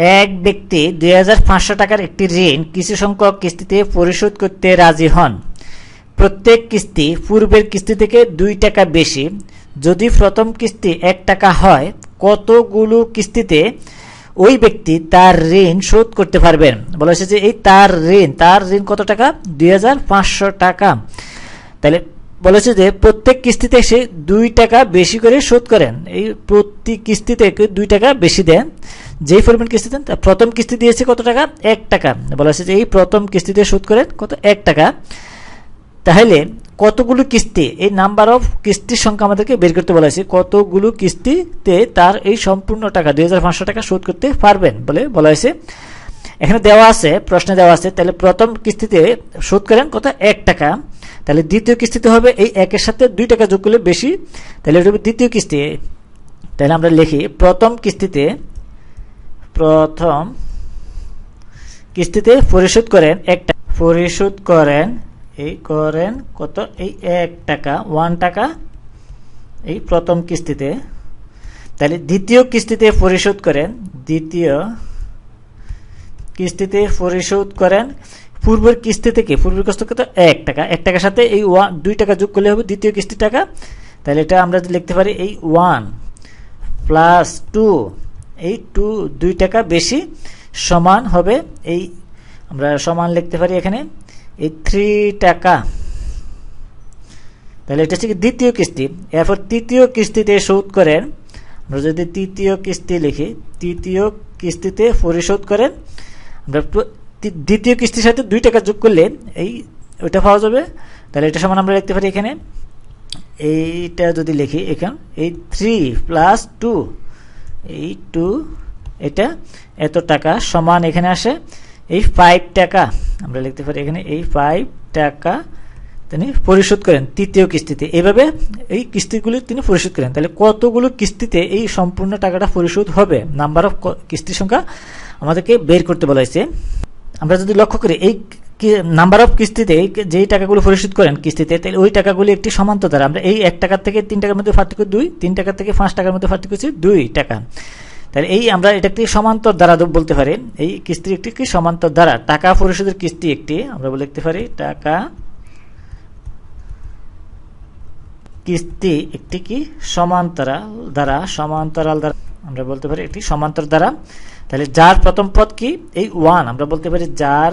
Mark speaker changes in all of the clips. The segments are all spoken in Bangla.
Speaker 1: এক ব্যক্তি দুই হাজার পাঁচশো টাকার একটি ঋণ কিছু সংখ্যক কিস্তিতে পরিশোধ করতে রাজি হন। প্রত্যেক কিস্তি পূর্বের কিস্তি থেকে দুই টাকা বেশি। যদি প্রথম কিস্তি এক টাকা হয়, কতগুলো কিস্তিতে ওই ব্যক্তি তার ঋণ শোধ করতে পারবেন? বলা হয়েছে যে এই তার ঋণ তার ঋণ কত টাকা? দুই হাজার পাঁচশো টাকা। তাহলে বলেছে যে প্রত্যেক কিস্তিতে সে দুই টাকা বেশি করে শোধ করেন। এই প্রতি কিস্তিতে দুই টাকা বেশি দেন। যেই পরিমাণ কিস্তি দেন প্রথম কিস্তি দিয়েছে কত টাকা? এক টাকা। বলা হয়েছে যে এই প্রথম কিস্তিতে শোধ করেন কত? এক টাকা। তাহলে কতগুলো কিস্তি? এই নাম্বার অফ কিস্তির সংখ্যা আমাদেরকে বের করতে বলা হয়েছে কতগুলো কিস্তিতে তার এই সম্পূর্ণ টাকা, দুই হাজার পাঁচশো টাকা শোধ করতে পারবেন বলে বলা হয়েছে এখানে দেওয়া আছে, প্রশ্নে দেওয়া আছে, তাহলে প্রথম কিস্তিতে শোধ করেন কত? এক টাকা। তাহলে দ্বিতীয় কিস্তিতে হবে এই একের সাথে দুই টাকা যোগ করলে বেশি, তাহলে এটা হবে দ্বিতীয় কিস্তি। তাহলে আমরা লিখি, প্রথম কিস্তিতে প্রথম কিস্তিতে পরিশোধ করেন এক পরিশোধ করেন, এই করেন কত? এই এক টাকা ওয়ান টাকা, এই প্রথম কিস্তিতে। তাহলে দ্বিতীয় কিস্তিতে পরিশোধ করেন, দ্বিতীয় কিস্তিতে পরিশোধ করেন পূর্বের কিস্তি থেকে, পূর্বের কত এক টাকা। এক টাকার সাথে এই ওয়ান দুই টাকা যোগ করলে হবে দ্বিতীয় কিস্তি টাকা। তাহলে এটা আমরা লিখতে পারি এই ওয়ান প্লাস টু, এই টু, দুই টাকা বেশি সমান হবে এই, আমরা সমান লিখতে পারি এখানে, এই থ্রি টাকা। তাহলে এটা হচ্ছে দ্বিতীয় কিস্তি। এরপর তৃতীয় কিস্তিতে শোধ করেন, আমরা যদি তৃতীয় কিস্তি লিখি, তৃতীয় কিস্তিতে পরিশোধ করেন, আমরা দ্বিতীয় কিস্তির সাথে দুই টাকা যোগ করলে এই, ওইটা পাওয়া যাবে। তাহলে এটা সমান আমরা লিখতে পারি এখানে। এইটা যদি লিখি এখান, এই থ্রি প্লাস টু এই টু এটা এত টাকা সমান এখানে আসে। এই ফাইভ টাকা, আমরা লিখতে পারি এখানে, এই ফাইভ টাকা তিনি পরিশোধ করেন তৃতীয় কিস্তিতে। এভাবে এই কিস্তিগুলি তিনি পরিশোধ করেন। তাহলে কতগুলো কিস্তিতে এই সম্পূর্ণ টাকাটা পরিশোধ হবে? নাম্বার অফ কিস্তির সংখ্যা আমাদেরকে বের করতে বলা হয়েছে। আমরা যদি লক্ষ্য করি, এই নাম্বার অফ কিস্তিতে যেই টাকাগুলো পরিশোধ করেন কিস্তিতে, তাহলে ওই টাকাগুলি একটি সমান্তর আমরা এই এক টাকার থেকে তিন টাকার মধ্যে পার্থক্য দুই, তিন টাকার থেকে পাঁচ টাকার মধ্যে পার্থক্য হচ্ছে দুই টাকা। তাহলে এই আমরা এটা একটি সমান্তর দ্বারা বলতে পারি, এই কিস্তির একটি কি সমান্তর দ্বারা। টাকা পরিশোধের কিস্তি একটি, আমরা বলে লিখতে পারি, টাকা কিস্তি একটি কি? সমান্তরাল দ্বারা সমান্তরাল দ্বারা। আমরা বলতে পারি একটি সমান্তর দ্বারা। তাহলে যার প্রথম পদ কি? এই ওয়ান আমরা বলতে পারি যার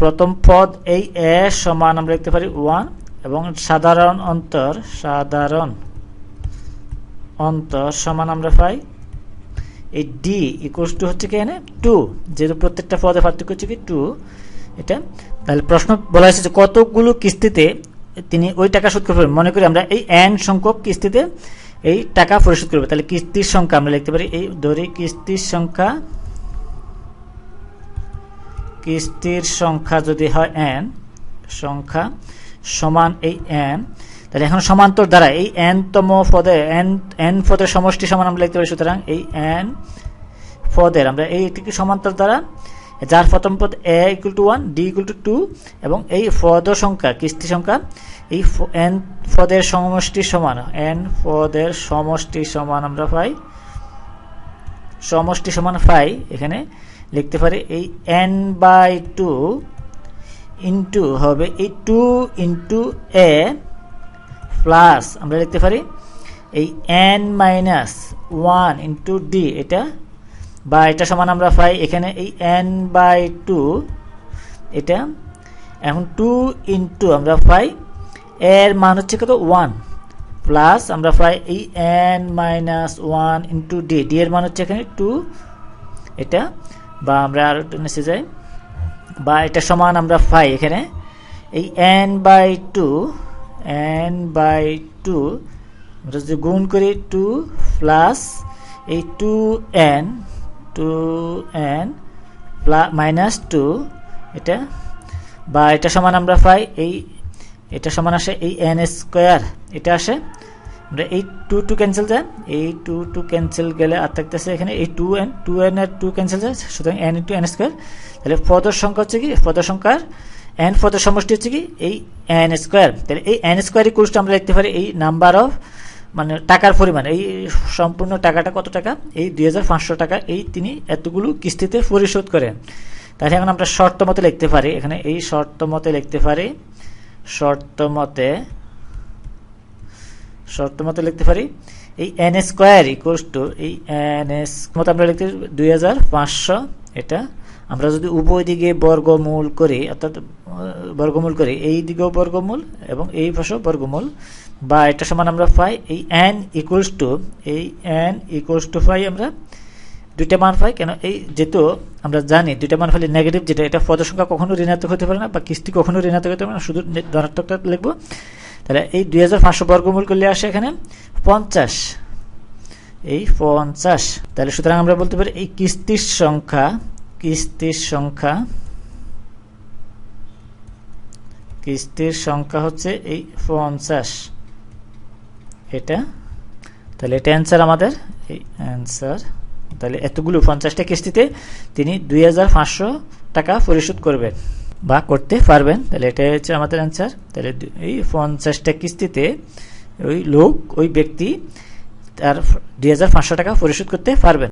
Speaker 1: প্রথম পদ এই এ সমান আমরা লিখতে পারি ওয়ান এবং সাধারণ অন্তর সাধারণ অন্তর সমান আমরা পাই এই ডি ইকুয়ালস টু হচ্ছে কি এখানে? টু যেহেতু প্রত্যেকটা পদে পার্থক্য হচ্ছে কি টু এটা তাহলে প্রশ্ন বলা হয়েছে যে কতগুলো কিস্তিতে তিনি ওই টাকা শোধ করবেন? মনে করি আমরা এই এন সংখ্যক কিস্তিতে এই টাকা পরিশোধ করবে। তাহলে কিস্তির সংখ্যা আমরা লিখতে পারি। এই ধরি কিস্তির সংখ্যা কিস্তির সংখ্যা যদি হয় এন সংখ্যা সমান এই এন তাহলে এখন সমান্তর দ্বারা এই এন তম পদে এন এন পদের সমষ্টি সমান আমরা লিখতে পারি, সুতরাং এই এন পদের, আমরা এই সমান্তর দ্বারা যার প্রথম পদ a equal to one d equal to two এবং এই পদ সংখ্যা, কিস্তি সংখ্যা, এই এন পদের সমষ্টি সমান এন পদের সমষ্টি সমান আমরা পাই, সমষ্টি সমান পাই, এখানে লিখতে পারি এই এন বাই টু ইন্টু হবে এই টু ইন্টু এ প্লাস আমরা লিখতে পারি এই n minus one into d এটা বা এটা সমান আমরা পাই এখানে এই এন বাই টু এটা, এখন টু ইন্টু আমরা পাই, এর মান হচ্ছে কত? ওয়ান প্লাস আমরা পাই এই n minus one into d d এর মান হচ্ছে এখানে টু এটা, বা আমরা আরও একটু নিচে যাই, বা এটা সমান আমরা পাই এখানে, এই n by two n by two আমরা যদি গুণ করি টু প্লাস এই two n two plus minus two এটা, বা এটা সমান আমরা পাই এই, এটা সমান আসে এই এন স্কোয়ার এটা আসে, আমরা এই টু টু ক্যান্সেল যায়, এই টু টু ক্যান্সেল গেলে আর থাকতেছে এখানে এই টু এন টু এন আর টু ক্যান্সেল যায়, সুতরাং এন ইন্টু এন স্কোয়ার তাহলে পদর সংখ্যা হচ্ছে কি, পদর সংখ্যার এন পদের সমষ্টি হচ্ছে কি, এই এন স্কোয়ার তাহলে এই এন স্কোয়ার ইকুয়ালসটা আমরা লিখতে পারি এই নাম্বার অফ মানে টাকার পরিমাণ, এই সম্পূর্ণ টাকাটা কত টাকা? এই দুই হাজার পাঁচশো টাকা, এই তিনি এতগুলো কিস্তিতে পরিশোধ করেন। তাহলে এখন আমরা শর্ত মতে লিখতে পারি, এখানে এই শর্ত মতে লিখতে পারি, শর্ত মতে শর্ত মতে লিখতে পারি, এই এন স্কোয়ার ইকুয়ালস টু এই এন এস মতো আমরা লিখতে দুই হাজার পাঁচশো, এটা আমরা যদি উভয় দিকে বর্গমূল করি, অর্থাৎ, বর্গমূল করি, এই দিকেও বর্গমূল এবং এই পাশেও বর্গমূল বা এটা সমান আমরা পাই এই এন ইকুয়ালস টু এই এন ইকুয়ালস টু পাই আমরা দুইটা মান পাই। কেন? এই যেহেতু আমরা জানি দুইটা মান পাইলে নেগেটিভ যেটা এটা পদ সংখ্যা কখনো ঋণাত্মক হতে পারে না বা কিস্তি কখনো ঋণাত্মক হতে পারে না, শুধু ধনাত্মকটা লিখব। তাহলে এই দুই হাজার পাঁচশো বর্গমূল করলে আসে এখানে পঞ্চাশ। এই পঞ্চাশ। তাহলে সুতরাং আমরা বলতে পারি এই কিস্তির সংখ্যা কিস্তির সংখ্যা কিস্তির সংখ্যা হচ্ছে এই পঞ্চাশ। এটা। তাহলে এটা অ্যান্সার আমাদের। এই অ্যান্সার তাহলে এতগুলো পঞ্চাশটা কিস্তিতে তিনি দুই হাজার পাঁচশো টাকা পরিশোধ করবেন বা করতে পারবেন। তাহলে এটাই হচ্ছে আমাদের অ্যান্সার তাহলে এই পঞ্চাশটা কিস্তিতে ওই লোক, ওই ব্যক্তি তার দুই হাজার পাঁচশো টাকা পরিশোধ করতে পারবেন।